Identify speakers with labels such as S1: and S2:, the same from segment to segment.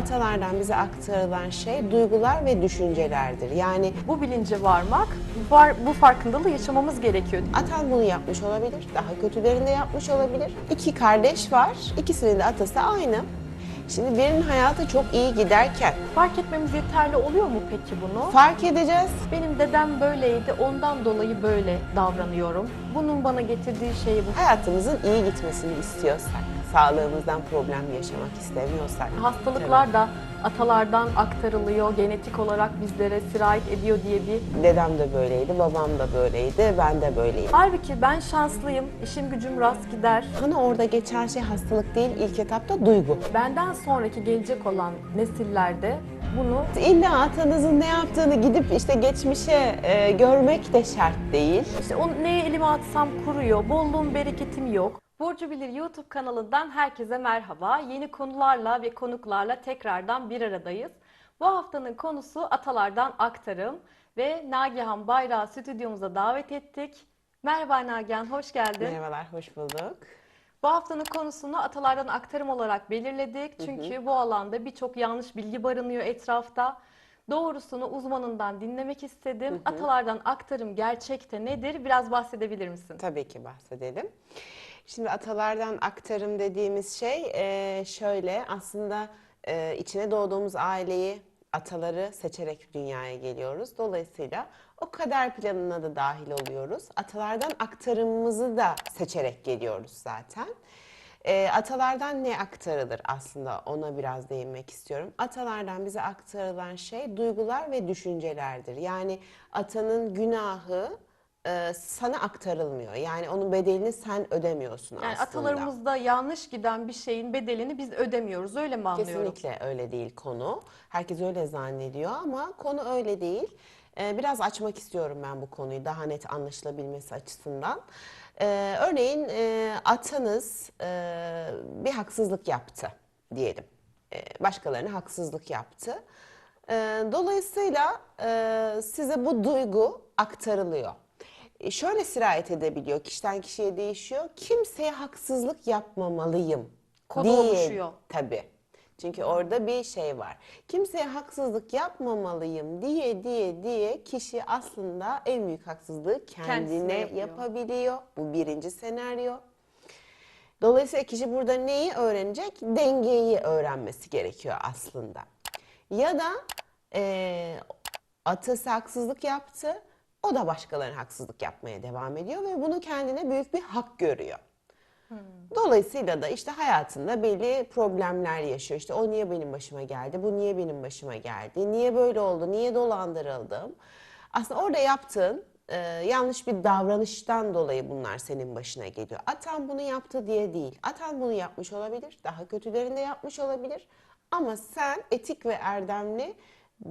S1: Atalardan bize aktarılan şey duygular ve düşüncelerdir. Yani
S2: Bu bilince varmak, var, bu farkındalığı yaşamamız gerekiyor.
S1: atan bunu yapmış olabilir, daha kötülerini de yapmış olabilir. İki kardeş var, ikisinin de atası aynı. Şimdi birinin hayatı çok iyi giderken
S2: Fark etmemiz yeterli oluyor mu peki bunu?
S1: fark edeceğiz.
S2: Benim dedem böyleydi, ondan dolayı böyle davranıyorum. Bunun bana getirdiği şey bu.
S1: Hayatımızın iyi gitmesini istiyorsak, sağlığımızdan problem yaşamak istemiyorsak.
S2: Hastalıklar da atalardan aktarılıyor, genetik olarak bizlere sirayet ediyor diye bir...
S1: Dedem de böyleydi, babam da böyleydi, ben de böyleyim.
S2: Halbuki ben şanslıyım, işim gücüm rast gider.
S1: Bana orada geçen şey hastalık değil, ilk etapta duygu.
S2: Benden sonraki gelecek olan nesillerde bunu
S1: İlla atanızın ne yaptığını gidip işte geçmişe e, görmek de şart değil.
S2: İşte o neye elime atsam kuruyor, bolluğum bereketim yok. Burcu Bilir YouTube kanalından herkese merhaba. Yeni konularla ve konuklarla tekrardan bir aradayız. Bu haftanın konusu atalardan aktarım ve Nagihan Bayrağı stüdyomuza davet ettik. Merhaba Nagihan, hoş geldin.
S1: Merhabalar, hoş bulduk.
S2: Bu haftanın konusunu atalardan aktarım olarak belirledik. Çünkü bu alanda birçok yanlış bilgi barınıyor etrafta. Doğrusunu uzmanından dinlemek istedim. Atalardan aktarım gerçekte nedir? Biraz bahsedebilir misin?
S1: Tabii ki bahsedelim. Şimdi atalardan aktarım dediğimiz şey e, şöyle aslında e, içine doğduğumuz aileyi ataları seçerek dünyaya geliyoruz. Dolayısıyla o kader planına da dahil oluyoruz. Atalardan aktarımımızı da seçerek geliyoruz zaten. E, atalardan ne aktarılır aslında ona biraz değinmek istiyorum. Atalardan bize aktarılan şey duygular ve düşüncelerdir. Yani atanın günahı e, sana aktarılmıyor. Yani onun bedelini sen ödemiyorsun
S2: Yani
S1: aslında.
S2: atalarımızda yanlış giden bir şeyin bedelini biz ödemiyoruz. Öyle mi anlıyorum?
S1: Kesinlikle öyle değil konu. Herkes öyle zannediyor ama konu öyle değil. Ee, biraz açmak istiyorum ben bu konuyu daha net anlaşılabilmesi açısından. Ee, örneğin e, atanız e, bir haksızlık yaptı diyelim. Ee, başkalarına haksızlık yaptı. Ee, dolayısıyla e, size bu duygu aktarılıyor. E, şöyle sirayet edebiliyor, kişiden kişiye değişiyor. Kimseye haksızlık yapmamalıyım
S2: Kod
S1: diye-
S2: oluşuyor.
S1: Tabii. Çünkü orada bir şey var. Kimseye haksızlık yapmamalıyım diye diye diye kişi aslında en büyük haksızlığı kendine
S2: yapıyor.
S1: yapabiliyor. Bu birinci senaryo. Dolayısıyla kişi burada neyi öğrenecek? Dengeyi öğrenmesi gerekiyor aslında. Ya da eee atası haksızlık yaptı, o da başkalarına haksızlık yapmaya devam ediyor ve bunu kendine büyük bir hak görüyor. Dolayısıyla da işte hayatında belli problemler yaşıyor. İşte o niye benim başıma geldi, bu niye benim başıma geldi, niye böyle oldu, niye dolandırıldım. Aslında orada yaptığın e, yanlış bir davranıştan dolayı bunlar senin başına geliyor. Atan bunu yaptı diye değil. Atan bunu yapmış olabilir, daha kötülerini de yapmış olabilir. Ama sen etik ve erdemli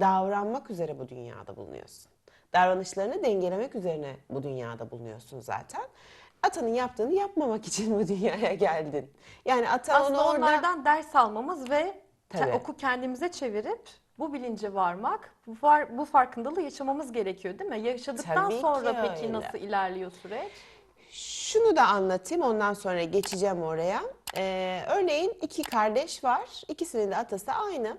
S1: davranmak üzere bu dünyada bulunuyorsun. Davranışlarını dengelemek üzerine bu dünyada bulunuyorsun zaten. Atanın yaptığını yapmamak için bu dünyaya geldin. Yani ata onu
S2: Aslında
S1: orada...
S2: onlardan ders almamız ve
S1: Tabii.
S2: oku kendimize çevirip bu bilince varmak, bu, var, bu farkındalığı yaşamamız gerekiyor değil mi? Yaşadıktan
S1: Tabii
S2: sonra peki
S1: öyle.
S2: nasıl ilerliyor süreç?
S1: Şunu da anlatayım ondan sonra geçeceğim oraya. Ee, örneğin iki kardeş var. İkisinin de atası aynı.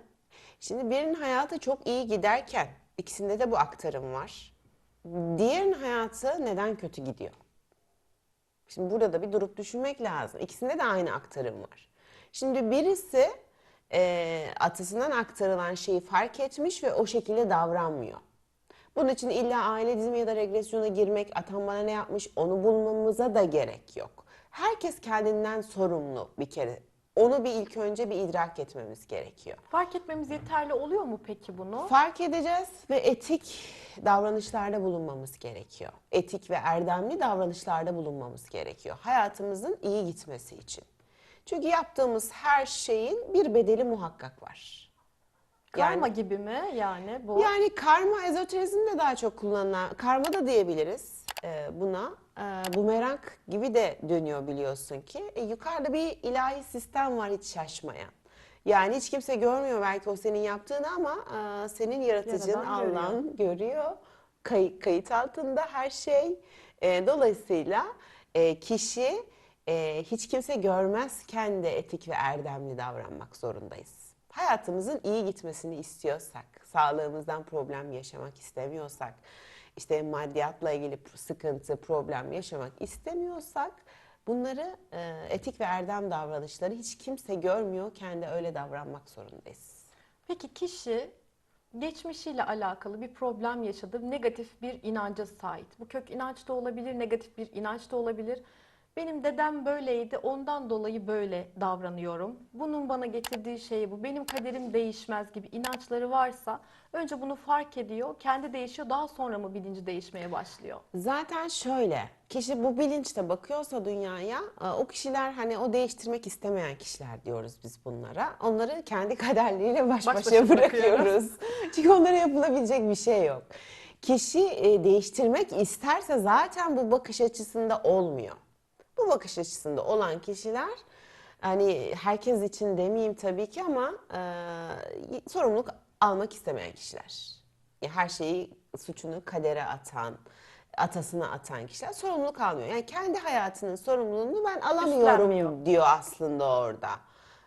S1: Şimdi birinin hayatı çok iyi giderken ikisinde de bu aktarım var. Diğerinin hayatı neden kötü gidiyor? Şimdi burada da bir durup düşünmek lazım. İkisinde de aynı aktarım var. Şimdi birisi e, atasından aktarılan şeyi fark etmiş ve o şekilde davranmıyor. Bunun için illa aile dizimi ya da regresyona girmek, atan bana ne yapmış onu bulmamıza da gerek yok. Herkes kendinden sorumlu bir kere. Onu bir ilk önce bir idrak etmemiz gerekiyor.
S2: Fark etmemiz yeterli oluyor mu peki bunu?
S1: Fark edeceğiz ve etik davranışlarda bulunmamız gerekiyor. Etik ve erdemli davranışlarda bulunmamız gerekiyor. Hayatımızın iyi gitmesi için. Çünkü yaptığımız her şeyin bir bedeli muhakkak var.
S2: Karma gibi mi yani bu?
S1: Yani karma ezoterizmde daha çok kullanılan, karma da diyebiliriz e, buna. E, bumerang gibi de dönüyor biliyorsun ki. E, yukarıda bir ilahi sistem var hiç şaşmayan. Yani hiç kimse görmüyor belki o senin yaptığını ama e, senin yaratıcın
S2: Yaradan görüyor.
S1: Allah'ın görüyor. Kay- kayıt altında her şey. E, dolayısıyla e, kişi e, hiç kimse görmezken de etik ve erdemli davranmak zorundayız. hayatımızın iyi gitmesini istiyorsak, sağlığımızdan problem yaşamak istemiyorsak, işte maddiyatla ilgili sıkıntı, problem yaşamak istemiyorsak bunları e, etik ve erdem davranışları hiç kimse görmüyor. Kendi öyle davranmak zorundayız.
S2: Peki kişi geçmişiyle alakalı bir problem yaşadı, negatif bir inanca sahip. Bu kök inanç da olabilir, negatif bir inanç da olabilir. Benim dedem böyleydi, ondan dolayı böyle davranıyorum. Bunun bana getirdiği şey bu. Benim kaderim değişmez gibi inançları varsa önce bunu fark ediyor, kendi değişiyor, daha sonra mı bilinci değişmeye başlıyor?
S1: Zaten şöyle, kişi bu bilinçle bakıyorsa dünyaya, e, o kişiler hani o değiştirmek istemeyen kişiler diyoruz biz bunlara. Onları kendi kaderleriyle baş
S2: Baş
S1: başa bırakıyoruz. Çünkü onlara yapılabilecek bir şey yok. Kişi e, değiştirmek isterse zaten bu bakış açısında olmuyor. Bu bakış açısında olan kişiler hani herkes için demeyeyim tabii ki ama e, sorumluluk almak istemeyen kişiler. Her şeyi suçunu kadere atan, atasına atan kişiler sorumluluk almıyor. Yani kendi hayatının sorumluluğunu ben alamıyorum diyor aslında orada.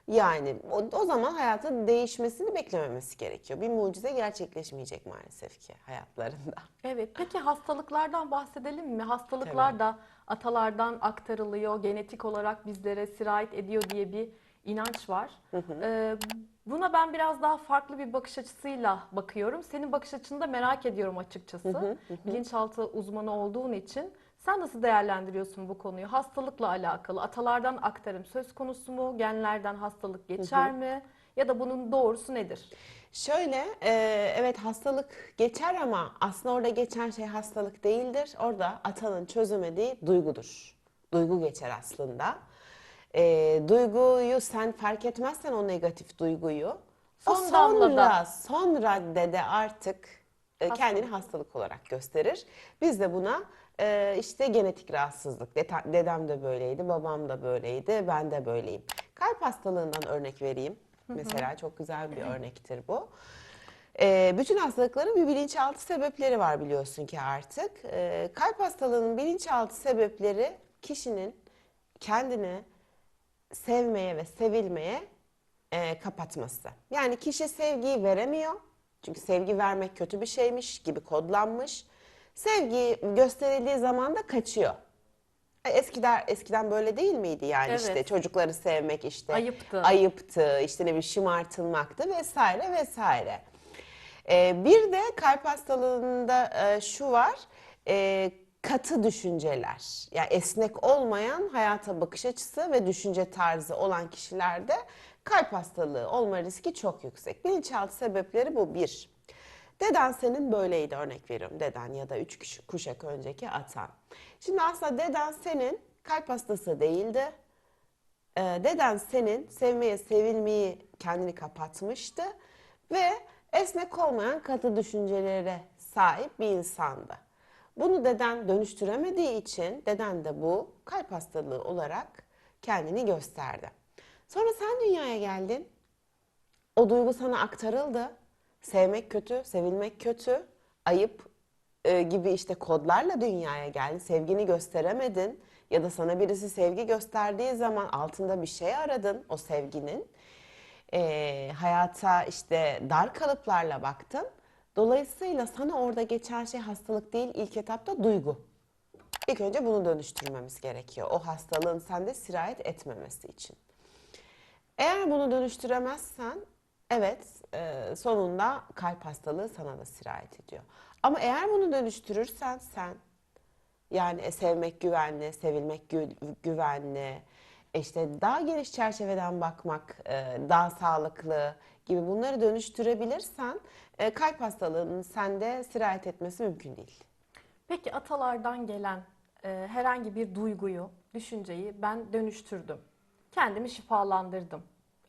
S1: Yani o, o zaman hayatın değişmesini beklememesi gerekiyor. Bir mucize gerçekleşmeyecek maalesef ki hayatlarında.
S2: Evet, peki hastalıklardan bahsedelim mi? Hastalıklar
S1: Tabii.
S2: da atalardan aktarılıyor, genetik olarak bizlere sirayet ediyor diye bir inanç var. Ee, buna ben biraz daha farklı bir bakış açısıyla bakıyorum. Senin bakış açını da merak ediyorum açıkçası. Bilinçaltı uzmanı olduğun için. Sen nasıl değerlendiriyorsun bu konuyu? Hastalıkla alakalı atalardan aktarım söz konusu mu? Genlerden hastalık geçer mi? Ya da bunun doğrusu nedir?
S1: Şöyle, e, evet hastalık geçer ama aslında orada geçen şey hastalık değildir. Orada atanın çözemediği duygudur. Duygu geçer aslında. E, duyguyu sen fark etmezsen o negatif duyguyu, o
S2: Son damlada.
S1: sonra, son raddede artık e, kendini hastalık olarak gösterir. Biz de buna e, işte genetik rahatsızlık, dedem de böyleydi, babam da böyleydi, ben de böyleyim. Kalp hastalığından örnek vereyim. Mesela çok güzel bir örnektir bu. E, bütün hastalıkların bir bilinçaltı sebepleri var biliyorsun ki artık. E, kalp hastalığının bilinçaltı sebepleri kişinin kendini sevmeye ve sevilmeye e, kapatması. Yani kişi sevgiyi veremiyor. Çünkü sevgi vermek kötü bir şeymiş gibi kodlanmış. Sevgi gösterildiği zaman da kaçıyor. E, Eskiden eskiden böyle değil miydi yani
S2: Evet.
S1: işte çocukları sevmek işte
S2: Ayıptı.
S1: ayıptı, işte ne bileyim şımartılmaktı vesaire vesaire. E, bir de kalp hastalığında e, şu var, e, katı düşünceler. Yani esnek olmayan hayata bakış açısı ve düşünce tarzı olan kişilerde kalp hastalığı olma riski çok yüksek. Bilinçaltı sebepleri bu bir. Deden senin böyleydi örnek veriyorum. Deden ya da üç kuş- kuşak önceki atan. Şimdi aslında deden senin kalp hastası değildi. Ee, deden senin sevmeye, sevilmeyi kendini kapatmıştı ve esnek olmayan katı düşüncelere sahip bir insandı. Bunu deden dönüştüremediği için deden de bu kalp hastalığı olarak kendini gösterdi. Sonra sen dünyaya geldin. O duygu sana aktarıldı. Sevmek kötü, sevilmek kötü, ayıp e, gibi işte kodlarla dünyaya geldin. Sevgini gösteremedin ya da sana birisi sevgi gösterdiği zaman altında bir şey aradın o sevginin. E, hayata işte dar kalıplarla baktın. Dolayısıyla sana orada geçen şey hastalık değil ilk etapta duygu. İlk önce bunu dönüştürmemiz gerekiyor. O hastalığın sende sirayet etmemesi için. Eğer bunu dönüştüremezsen evet e, sonunda kalp hastalığı sana da sirayet ediyor. Ama eğer bunu dönüştürürsen sen yani e, sevmek güvenli, sevilmek gü- güvenli, işte daha geniş çerçeveden bakmak e, daha sağlıklı gibi bunları dönüştürebilirsen e, kalp hastalığının sende sirayet etmesi mümkün değil.
S2: Peki atalardan gelen e, herhangi bir duyguyu, düşünceyi ben dönüştürdüm. Kendimi şifalandırdım.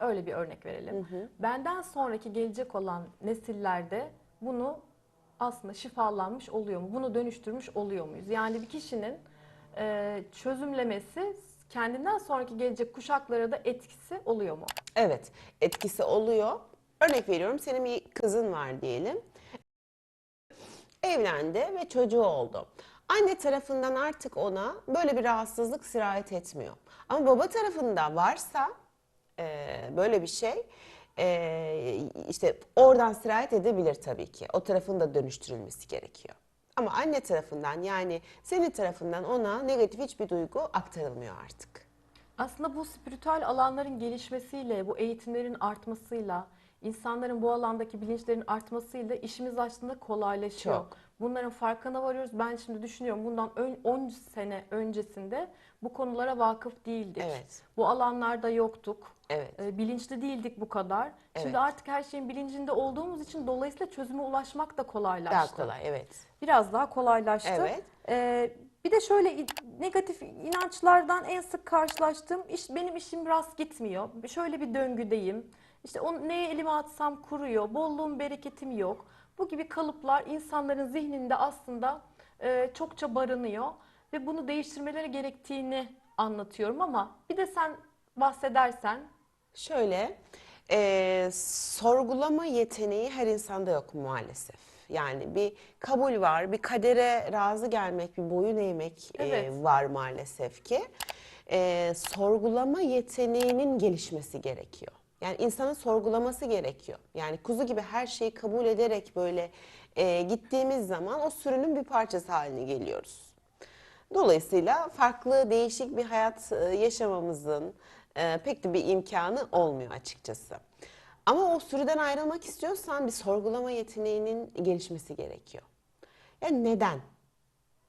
S2: Öyle bir örnek verelim. Benden sonraki gelecek olan nesillerde bunu aslında şifalanmış oluyor mu? Bunu dönüştürmüş oluyor muyuz? Yani bir kişinin e, çözümlemesi kendinden sonraki gelecek kuşaklara da etkisi oluyor mu?
S1: Evet, etkisi oluyor. Örnek veriyorum, senin bir kızın var diyelim. Evlendi ve çocuğu oldu. Anne tarafından artık ona böyle bir rahatsızlık sirayet etmiyor. Ama baba tarafında varsa e, böyle bir şey, e, işte oradan sirayet edebilir tabii ki. O tarafın da dönüştürülmesi gerekiyor. Ama anne tarafından yani senin tarafından ona negatif hiçbir duygu aktarılmıyor artık.
S2: Aslında bu spiritüel alanların gelişmesiyle, bu eğitimlerin artmasıyla, insanların bu alandaki bilinçlerin artmasıyla işimiz aslında kolaylaşıyor.
S1: Çok.
S2: Bunların farkına varıyoruz. Ben şimdi düşünüyorum bundan ön- 10 sene öncesinde bu konulara vakıf değildik.
S1: Evet.
S2: Bu alanlarda yoktuk.
S1: Evet.
S2: E, Bilinçli değildik bu kadar.
S1: Evet.
S2: Şimdi artık her şeyin bilincinde olduğumuz için dolayısıyla çözüme ulaşmak da kolaylaştı.
S1: Daha kolay evet.
S2: Biraz daha kolaylaştı.
S1: Evet.
S2: Ee, bir de şöyle negatif inançlardan en sık karşılaştığım iş benim işim rast gitmiyor. Şöyle bir döngüdeyim. İşte onu neye elime atsam kuruyor. Bolluğum, bereketim yok. Bu gibi kalıplar insanların zihninde aslında e, çokça barınıyor ve bunu değiştirmeleri gerektiğini anlatıyorum ama bir de sen bahsedersen
S1: Şöyle, e, sorgulama yeteneği her insanda yok maalesef. Yani bir kabul var, bir kadere razı gelmek, bir boyun eğmek e,
S2: Evet.
S1: var maalesef ki. E, sorgulama yeteneğinin gelişmesi gerekiyor. Yani insanın sorgulaması gerekiyor. Yani kuzu gibi her şeyi kabul ederek böyle e, gittiğimiz zaman o sürünün bir parçası haline geliyoruz. Dolayısıyla farklı, değişik bir hayat e, yaşamamızın e, pek de bir imkanı olmuyor açıkçası. Ama o sürüden ayrılmak istiyorsan bir sorgulama yeteneğinin gelişmesi gerekiyor. Yani neden?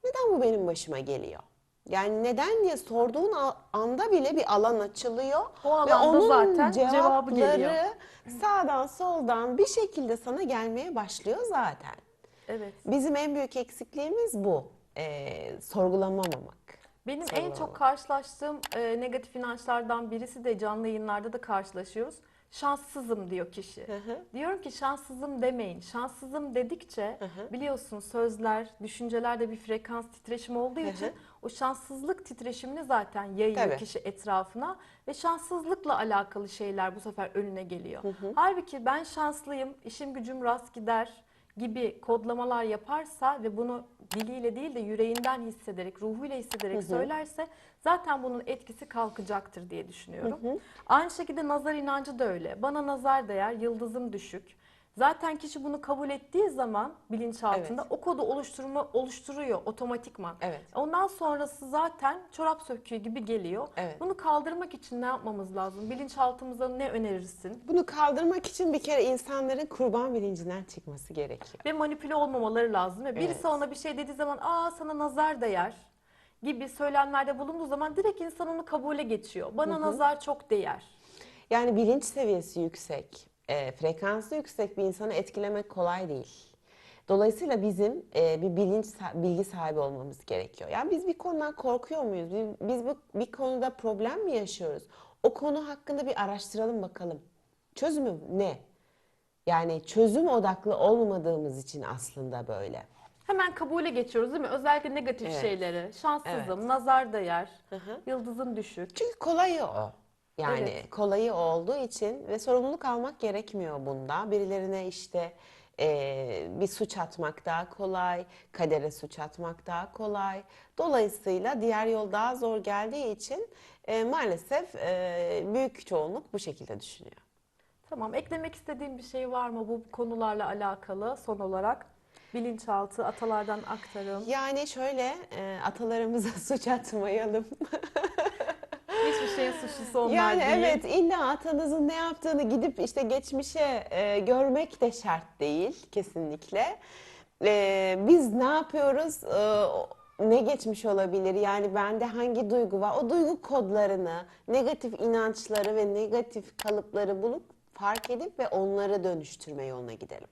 S1: Neden bu benim başıma geliyor? Yani neden diye sorduğun anda bile bir alan açılıyor.
S2: O
S1: ve onun
S2: zaten cevabı geliyor.
S1: cevapları sağdan soldan bir şekilde sana gelmeye başlıyor zaten.
S2: evet
S1: Bizim en büyük eksikliğimiz bu. Ee, sorgulamamak.
S2: Benim en çok karşılaştığım e, negatif inançlardan birisi de canlı yayınlarda da karşılaşıyoruz. Şanssızım diyor kişi.
S1: hı.
S2: Diyorum ki şanssızım demeyin. Şanssızım dedikçe
S1: hı.
S2: biliyorsun sözler, düşüncelerde bir frekans titreşimi olduğu
S1: hı.
S2: için o şanssızlık titreşimini zaten yayıyor
S1: Tabii.
S2: kişi etrafına ve şanssızlıkla alakalı şeyler bu sefer önüne geliyor. Halbuki ben şanslıyım, işim gücüm rast gider gibi kodlamalar yaparsa ve bunu diliyle değil de yüreğinden hissederek, ruhuyla hissederek söylerse zaten bunun etkisi kalkacaktır diye düşünüyorum. Aynı şekilde nazar inancı da öyle. Bana nazar değer, yıldızım düşük. Zaten kişi bunu kabul ettiği zaman bilinçaltında
S1: Evet.
S2: o kodu oluşturma oluşturuyor otomatikman.
S1: Evet.
S2: Ondan sonrası zaten çorap söküğü gibi geliyor.
S1: Evet.
S2: Bunu kaldırmak için ne yapmamız lazım? Bilinçaltımıza ne önerirsin?
S1: Bunu kaldırmak için bir kere insanların kurban bilincinden çıkması gerekiyor.
S2: Ve manipüle olmamaları lazım. Ve birisi
S1: Evet.
S2: ona bir şey dediği zaman aa sana nazar değer gibi söylemlerde bulunduğu zaman direkt insan onu kabule geçiyor. Bana nazar çok değer.
S1: Yani bilinç seviyesi yüksek, e, frekansı yüksek bir insanı etkilemek kolay değil. Dolayısıyla bizim e, bir bilinç bilgi sahibi olmamız gerekiyor. Yani biz bir konudan korkuyor muyuz? Biz, biz bu, bir konuda problem mi yaşıyoruz? O konu hakkında bir araştıralım bakalım. Çözümü ne? Yani çözüm odaklı olmadığımız için aslında böyle.
S2: Hemen kabule geçiyoruz değil mi? Özellikle negatif
S1: Evet.
S2: şeyleri. Şanssızım,
S1: Evet.
S2: nazar değer,
S1: hı.
S2: yıldızım düşük.
S1: Çünkü kolayı o. Yani
S2: Evet.
S1: kolayı olduğu için ve sorumluluk almak gerekmiyor bunda. Birilerine işte eee, bir suç atmak daha kolay, kadere suç atmak daha kolay. Dolayısıyla diğer yol daha zor geldiği için eee, maalesef eee, büyük çoğunluk bu şekilde düşünüyor.
S2: Tamam. Eklemek istediğim bir şey var mı bu konularla alakalı son olarak? Bilinçaltı, atalardan aktarım.
S1: Yani şöyle eee, atalarımıza suç atmayalım.
S2: Şeyin suçlusu onlar
S1: Yani
S2: değil.
S1: evet illa atanızın ne yaptığını gidip işte geçmişe e, görmek de şart değil kesinlikle. E, biz ne yapıyoruz? E, ne geçmiş olabilir? Yani bende hangi duygu var? O duygu kodlarını, negatif inançları ve negatif kalıpları bulup fark edip ve onları dönüştürme yoluna gidelim.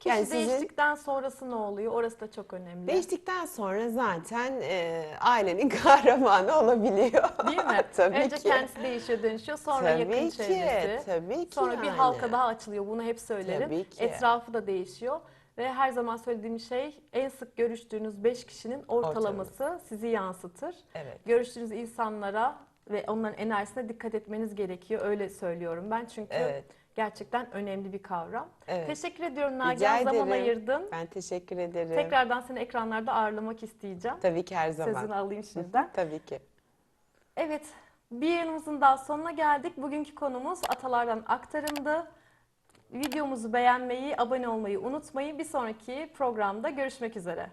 S2: Kişi
S1: Yani sizin-
S2: değiştikten sonrası ne oluyor? Orası da çok önemli.
S1: Değiştikten sonra zaten e, ailenin kahramanı olabiliyor.
S2: Değil mi?
S1: Tabii
S2: Önce
S1: ki.
S2: kendisi değişiyor, dönüşüyor. Sonra
S1: Tabii
S2: yakın
S1: ki,
S2: çevresi.
S1: tabii ki
S2: Sonra bir
S1: yani.
S2: halka daha açılıyor. Bunu hep söylerim.
S1: Tabii ki.
S2: Etrafı da değişiyor. Ve her zaman söylediğim şey en sık görüştüğünüz 5 kişinin ortalaması sizi yansıtır.
S1: Evet.
S2: Görüştüğünüz insanlara ve onların enerjisine dikkat etmeniz gerekiyor. Öyle söylüyorum ben çünkü
S1: Evet.
S2: Gerçekten önemli bir kavram.
S1: Evet.
S2: Teşekkür ediyorum Nagihan zaman
S1: ederim.
S2: ayırdın.
S1: Ben teşekkür ederim.
S2: Tekrardan seni ekranlarda ağırlamak isteyeceğim.
S1: Tabii ki her zaman.
S2: Sözünü alayım şimdiden.
S1: Tabii ki.
S2: Evet, bir yayınımızın daha sonuna geldik. Bugünkü konumuz atalardan aktarımdı. Videomuzu beğenmeyi, abone olmayı unutmayın. Bir sonraki programda görüşmek üzere.